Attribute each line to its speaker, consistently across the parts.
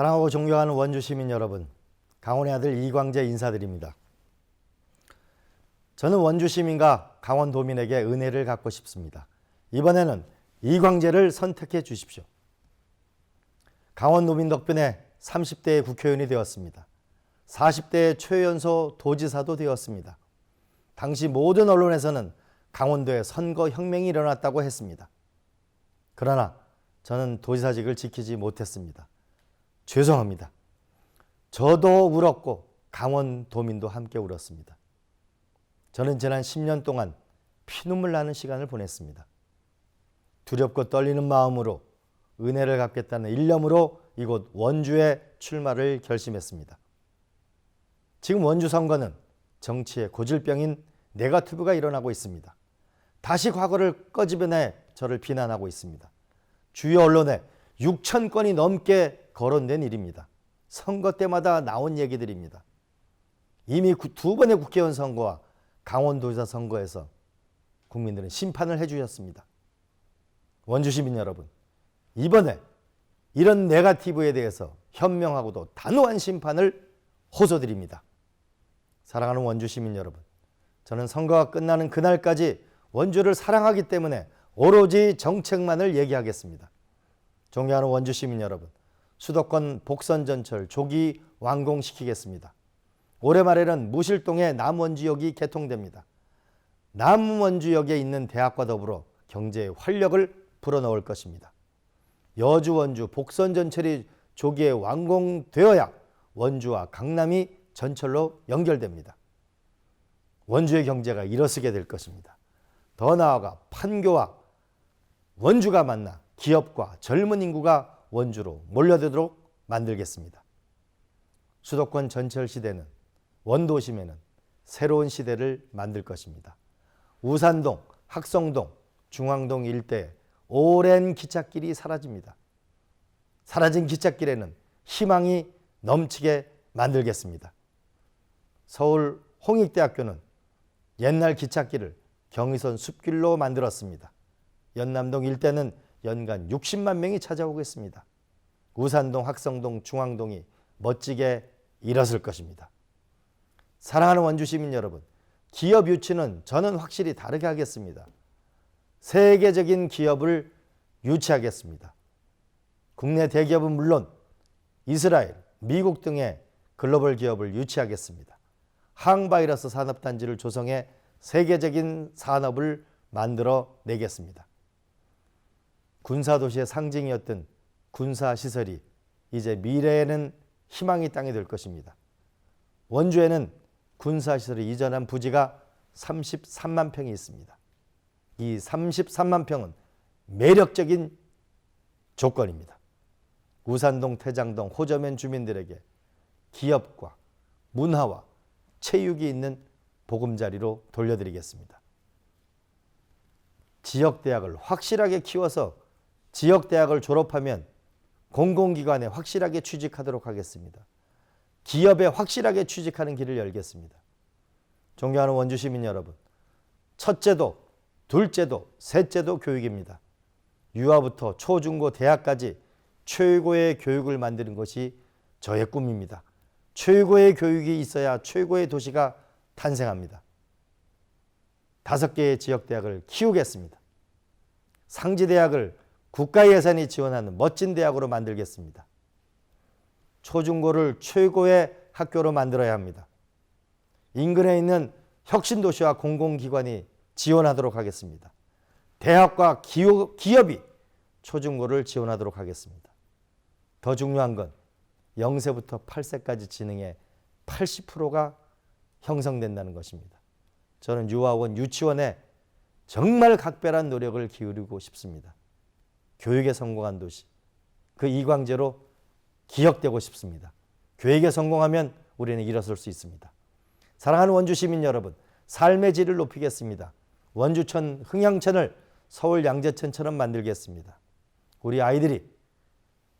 Speaker 1: 사랑하고 존경하는 원주 시민 여러분, 강원의 아들 이광재 인사드립니다. 저는 원주 시민과 강원도민에게 은혜를 갖고 싶습니다. 이번에는 이광재를 선택해 주십시오. 강원도민 덕분에 30대의 국회의원이 되었습니다. 40대의 최연소 도지사도 되었습니다. 당시 모든 언론에서는 강원도에 선거 혁명이 일어났다고 했습니다. 그러나 저는 도지사직을 지키지 못했습니다. 죄송합니다. 저도 울었고 강원도민도 함께 울었습니다. 저는 지난 10년 동안 피눈물 나는 시간을 보냈습니다. 두렵고 떨리는 마음으로 은혜를 갚겠다는 일념으로 이곳 원주에 출마를 결심했습니다. 지금 원주 선거는 정치의 고질병인 네거티브가 일어나고 있습니다. 다시 과거를 꺼집어내 저를 비난하고 있습니다. 주요 언론에 6천 건이 넘게 거론된 일입니다. 선거 때마다 나온 얘기들입니다. 이미 두 번의 국회의원 선거와 강원도지사 선거에서 국민들은 심판을 해주셨습니다. 원주 시민 여러분, 이번에 이런 네가티브에 대해서 현명하고도 단호한 심판을 호소드립니다. 사랑하는 원주 시민 여러분, 저는 선거가 끝나는 그날까지 원주를 사랑하기 때문에 오로지 정책만을 얘기하겠습니다. 존경하는 원주 시민 여러분, 수도권 복선 전철 조기 완공시키겠습니다. 올해 말에는 무실동의 남원주역이 개통됩니다. 남원주역에 있는 대학과 더불어 경제의 활력을 불어넣을 것입니다. 여주 원주 복선 전철이 조기에 완공되어야 원주와 강남이 전철로 연결됩니다. 원주의 경제가 일어서게 될 것입니다. 더 나아가 판교와 원주가 만나 기업과 젊은 인구가 원주로 몰려들도록 만들겠습니다. 수도권 전철 시대는 원도심에는 새로운 시대를 만들 것입니다. 우산동, 학성동, 중앙동 일대에 오랜 기찻길이 사라집니다. 사라진 기찻길에는 희망이 넘치게 만들겠습니다. 서울 홍익대학교는 옛날 기찻길을 경의선 숲길로 만들었습니다. 연남동 일대는 연간 60만 명이 찾아오겠습니다. 우산동, 학성동, 중앙동이 멋지게 일어설 것입니다. 사랑하는 원주 시민 여러분, 기업 유치는 저는 확실히 다르게 하겠습니다. 세계적인 기업을 유치하겠습니다. 국내 대기업은 물론 이스라엘, 미국 등의 글로벌 기업을 유치하겠습니다. 항바이러스 산업단지를 조성해 세계적인 산업을 만들어 내겠습니다. 군사도시의 상징이었던 군사시설이 이제 미래에는 희망의 땅이 될 것입니다. 원주에는 군사시설이 이전한 부지가 33만 평이 있습니다. 이 33만 평은 매력적인 조건입니다. 우산동, 태장동, 호저면 주민들에게 기업과 문화와 체육이 있는 보금자리로 돌려드리겠습니다. 지역 대학을 확실하게 키워서 지역 대학을 졸업하면 공공기관에 확실하게 취직하도록 하겠습니다. 기업에 확실하게 취직하는 길을 열겠습니다. 존경하는 원주 시민 여러분, 첫째도, 둘째도, 셋째도 교육입니다. 유아부터 초중고 대학까지 최고의 교육을 만드는 것이 저의 꿈입니다. 최고의 교육이 있어야 최고의 도시가 탄생합니다. 다섯 개의 지역대학을 키우겠습니다. 상지대학을 국가 예산이 지원하는 멋진 대학으로 만들겠습니다. 초중고를 최고의 학교로 만들어야 합니다. 인근에 있는 혁신도시와 공공기관이 지원하도록 하겠습니다. 대학과 기업, 기업이 초중고를 지원하도록 하겠습니다. 더 중요한 건 0세부터 8세까지 지능의 80%가 형성된다는 것입니다. 저는 유아원, 유치원에 정말 각별한 노력을 기울이고 싶습니다. 교육에 성공한 도시, 그 이광재로 기억되고 싶습니다. 교육에 성공하면 우리는 일어설 수 있습니다. 사랑하는 원주 시민 여러분, 삶의 질을 높이겠습니다. 원주천 흥양천을 서울 양재천처럼 만들겠습니다. 우리 아이들이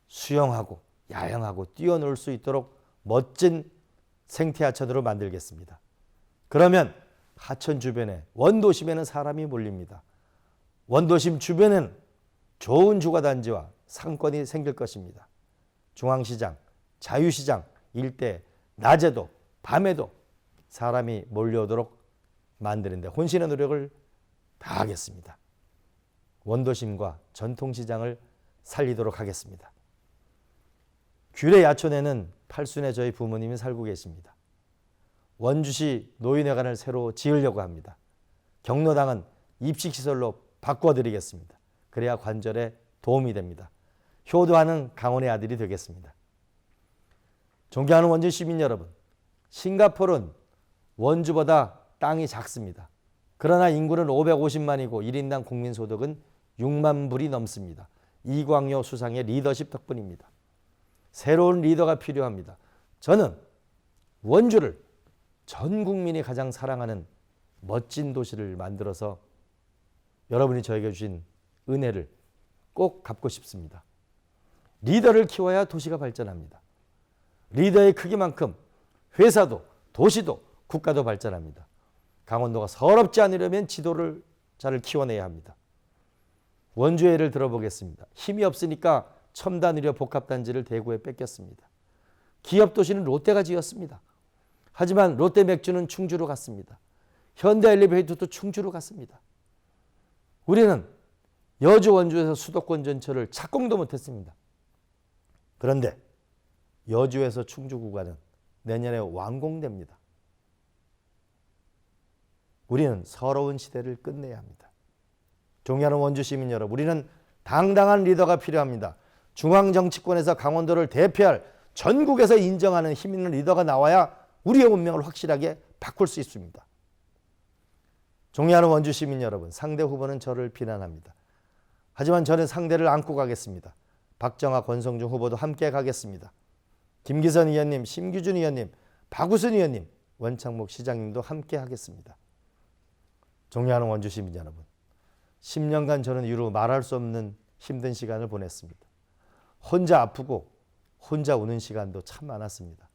Speaker 1: 수영하고 야영하고 뛰어놀 수 있도록 멋진 생태 하천으로 만들겠습니다. 그러면 하천 주변에 원도심에는 사람이 몰립니다. 원도심 주변에는 좋은 주거단지와 상권이 생길 것입니다. 중앙시장, 자유시장 일대 낮에도 밤에도 사람이 몰려오도록 만드는데 혼신의 노력을 다하겠습니다. 원도심과 전통시장을 살리도록 하겠습니다. 규례 야촌에는 팔순의 저희 부모님이 살고 계십니다. 원주시 노인회관을 새로 지으려고 합니다. 경로당은 입식시설로 바꿔드리겠습니다. 그래야 관절에 도움이 됩니다. 효도하는 강원의 아들이 되겠습니다. 존경하는 원주 시민 여러분, 싱가포르는 원주보다 땅이 작습니다. 그러나 인구는 550만이고 1인당 국민소득은 6만 불이 넘습니다. 이광효 수상의 리더십 덕분입니다. 새로운 리더가 필요합니다. 저는 원주를 전 국민이 가장 사랑하는 멋진 도시를 만들어서 여러분이 저에게 주신 은혜를 꼭 갚고 싶습니다. 리더를 키워야 도시가 발전합니다. 리더의 크기만큼 회사도 도시도 국가도 발전합니다. 강원도가 서럽지 않으려면 지도를 잘 키워내야 합니다. 원주의 예를 들어보겠습니다. 힘이 없으니까 첨단 의료 복합단지를 대구에 뺏겼습니다. 기업 도시는 롯데가 지었습니다. 하지만 롯데 맥주는 충주로 갔습니다. 현대 엘리베이터도 충주로 갔습니다. 우리는 여주 원주에서 수도권 전철을 착공도 못했습니다. 그런데 여주에서 충주 구간은 내년에 완공됩니다. 우리는 서러운 시대를 끝내야 합니다. 존경하는 원주 시민 여러분, 우리는 당당한 리더가 필요합니다. 중앙 정치권에서 강원도를 대표할 전국에서 인정하는 힘 있는 리더가 나와야 우리의 운명을 확실하게 바꿀 수 있습니다. 존경하는 원주 시민 여러분, 상대 후보는 저를 비난합니다. 하지만 저는 상대를 안고 가겠습니다. 박정아, 권성중 후보도 함께 가겠습니다. 김기선 의원님, 심규준 의원님, 박우순 의원님, 원창목 시장님도 함께 하겠습니다. 존경하는 원주 시민 여러분, 10년간 저는 이루 말할 수 없는 힘든 시간을 보냈습니다. 혼자 아프고 혼자 우는 시간도 참 많았습니다.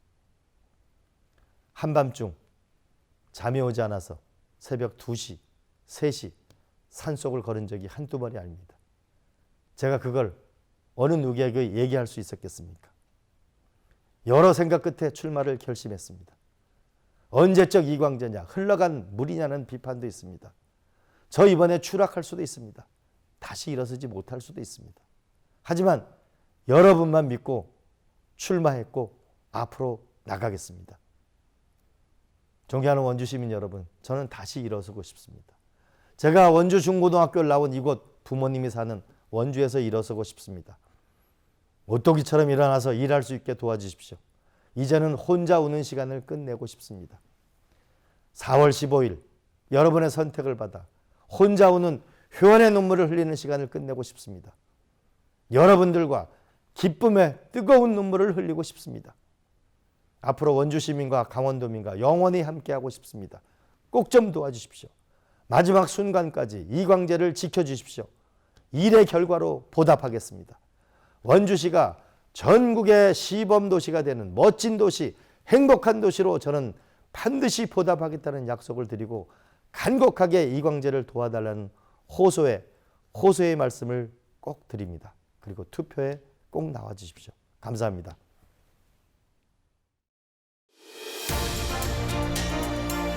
Speaker 1: 한밤중 잠이 오지 않아서 새벽 2시, 3시 산속을 걸은 적이 한두 번이 아닙니다. 제가 그걸 어느 누구에게 얘기할 수 있었겠습니까? 여러 생각 끝에 출마를 결심했습니다. 언제적 이광재냐, 흘러간 물이냐는 비판도 있습니다. 저 이번에 추락할 수도 있습니다. 다시 일어서지 못할 수도 있습니다. 하지만 여러분만 믿고 출마했고 앞으로 나가겠습니다. 존경하는 원주 시민 여러분, 저는 다시 일어서고 싶습니다. 제가 원주 중고등학교를 나온 이곳 부모님이 사는 원주에서 일어서고 싶습니다. 오토기처럼 일어나서 일할 수 있게 도와주십시오. 이제는 혼자 우는 시간을 끝내고 싶습니다. 4월 15일 여러분의 선택을 받아 혼자 우는 회원의 눈물을 흘리는 시간을 끝내고 싶습니다. 여러분들과 기쁨의 뜨거운 눈물을 흘리고 싶습니다. 앞으로 원주 시민과 강원도민과 영원히 함께하고 싶습니다. 꼭 좀 도와주십시오. 마지막 순간까지 이광재를 지켜주십시오. 일의 결과로 보답하겠습니다. 원주시가 전국의 시범 도시가 되는 멋진 도시, 행복한 도시로 저는 반드시 보답하겠다는 약속을 드리고 간곡하게 이광재를 도와달라는 호소의 호소의 말씀을 꼭 드립니다. 그리고 투표에 꼭 나와 주십시오. 감사합니다.